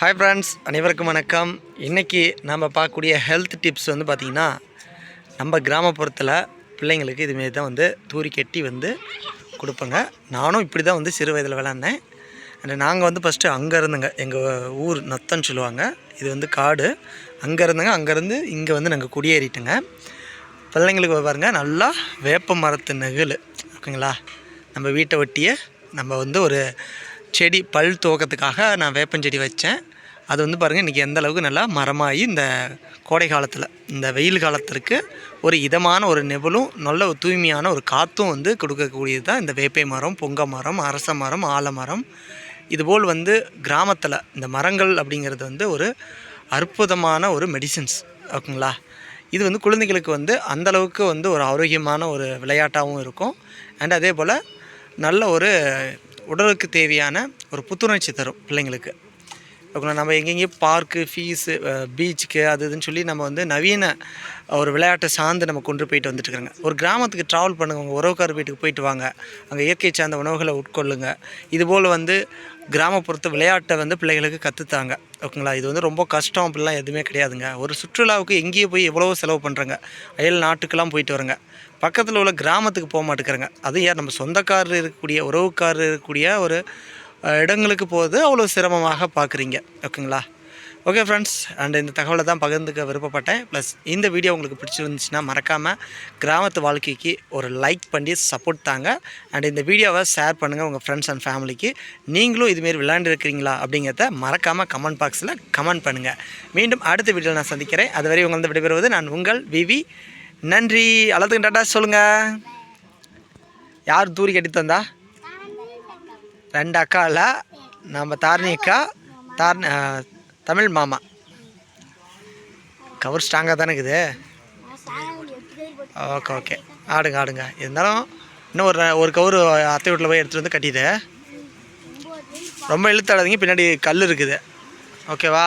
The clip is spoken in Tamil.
ஹாய் ஃப்ரெண்ட்ஸ் அனைவருக்கும் வணக்கம். இன்றைக்கி நம்ம பார்க்கக்கூடிய ஹெல்த் டிப்ஸ் வந்து பார்த்திங்கன்னா நம்ம கிராமப்புறத்தில் பிள்ளைங்களுக்கு இதுமாரி தான் வந்து தூரி கட்டி வந்து கொடுப்பேங்க. நானும் இப்படி தான் வந்து சிறு வயதில் விளாண்டேன் அண்ட் நாங்கள் வந்து ஃபஸ்ட்டு அங்கே இருந்துங்க. எங்கள் ஊர் நத்தன்னு சொல்லுவாங்க. இது வந்து காடு. அங்கே இருந்துங்க. அங்கேருந்து இங்கே வந்து நாங்கள் குடியேறிட்டுங்க. பிள்ளைங்களுக்கு பாருங்கள் நல்லா வேப்ப மரத்து நெகிழ். ஓகேங்களா? நம்ம வீட்டை ஒட்டியே நம்ம வந்து ஒரு செடி பல் துவக்கத்துக்காக நான் வேப்பஞ்செடி வச்சேன். அது வந்து பாருங்கள் இன்றைக்கி எந்த அளவுக்கு நல்லா மரமாகி இந்த கோடை காலத்தில் இந்த வெயில் காலத்திற்கு ஒரு இதமான ஒரு நெபலும் நல்ல ஒரு தூய்மையான ஒரு காற்றும் வந்து கொடுக்கக்கூடியது தான் இந்த வேப்பை மரம் பொங்க மரம் அரச மரம் ஆலமரம் இதுபோல் வந்து கிராமத்தில் இந்த மரங்கள் அப்படிங்கிறது வந்து ஒரு அற்புதமான ஒரு மெடிசின்ஸ் ஓகேங்களா? இது வந்து குழந்தைகளுக்கு வந்து அந்த அளவுக்கு வந்து ஒரு ஆரோக்கியமான ஒரு விளையாட்டாகவும் இருக்கும். அண்ட் அதே போல் நல்ல ஒரு உடலுக்கு தேவையான ஒரு புத்துணர்ச்சி தரும் பிள்ளைங்களுக்கு. ஓகேங்களா நம்ம எங்கெங்கேயும் பார்க்கு ஃபீஸு பீச்சுக்கு அது இதுன்னு சொல்லி நம்ம வந்து நவீன ஒரு விளையாட்டை சார்ந்து நம்ம கொண்டு போயிட்டு வந்துட்டு இருக்கிறோங்க ஒரு கிராமத்துக்கு ட்ராவல் பண்ணுங்க உங்கள் உறவுக்கார வீட்டுக்கு போயிட்டு வாங்க. அங்கே இயற்கை சார்ந்த உணவுகளை உட்கொள்ளுங்க. இதுபோல் வந்து கிராமப்புறத்து விளையாட்டை வந்து பிள்ளைகளுக்கு கற்றுத்தாங்க ஓகேங்களா இது வந்து ரொம்ப கஷ்டம் அப்படிலாம் எதுவுமே கிடையாதுங்க. ஒரு சுற்றுலாவுக்கு எங்கேயே போய் எவ்வளவோ செலவு பண்ணுறங்க அயல் நாட்டுக்கெல்லாம் போயிட்டு வரங்க. பக்கத்தில் உள்ள கிராமத்துக்கு போக மாட்டேங்கிறாங்க. அது யார்? நம்ம சொந்தக்காரர் இருக்கக்கூடிய உறவுக்காரர் இருக்கக்கூடிய ஒரு இடங்களுக்கு போகிறது அவ்வளோ சிரமமாக பார்க்குறீங்க. ஓகேங்களா? ஓகே ஃப்ரெண்ட்ஸ் அண்ட் இந்த தகவலை தான் பகிர்ந்துக்க விருப்பப்பட்டேன். ப்ளஸ் இந்த வீடியோ உங்களுக்கு பிடிச்சிருந்துச்சுன்னா மறக்காமல் கிராமத்து வாழ்க்கைக்கு ஒரு லைக் பண்ணி சப்போர்ட் தாங்க. அண்ட் இந்த வீடியோவை ஷேர் பண்ணுங்கள் உங்கள் ஃப்ரெண்ட்ஸ் அண்ட் ஃபேமிலிக்கு நீங்களும் இதுமாரி விளையாண்டுருக்கிறீங்களா அப்படிங்கிறத மறக்காமல் கமெண்ட் பாக்ஸில் கமெண்ட் பண்ணுங்கள் மீண்டும் அடுத்த வீடியோவில் நான் சந்திக்கிறேன். அதுவரை உங்களது விடைபெறுவது நான் உங்கள் விவி. நன்றி. அளத்துக்கு டாட்டா சொல்லுங்கள் யார் தூரி கட்டி தந்தா? ரெண்டு அக்காவில் நம்ம தாரணி அக்கா தாரணி தமிழ் மாமா. கவர் ஸ்ட்ராங்காக தானே இருக்குது? ஓகே ஓகே ஆடுங்க ஆடுங்க. இருந்தாலும் இன்னும் ஒரு ஒரு கவர் அத்தை வீட்டில் போய் எடுத்துகிட்டு வந்து கட்டிடு. ரொம்ப இழுத்தாடாதீங்க பின்னாடி கல் இருக்குது. ஓகேவா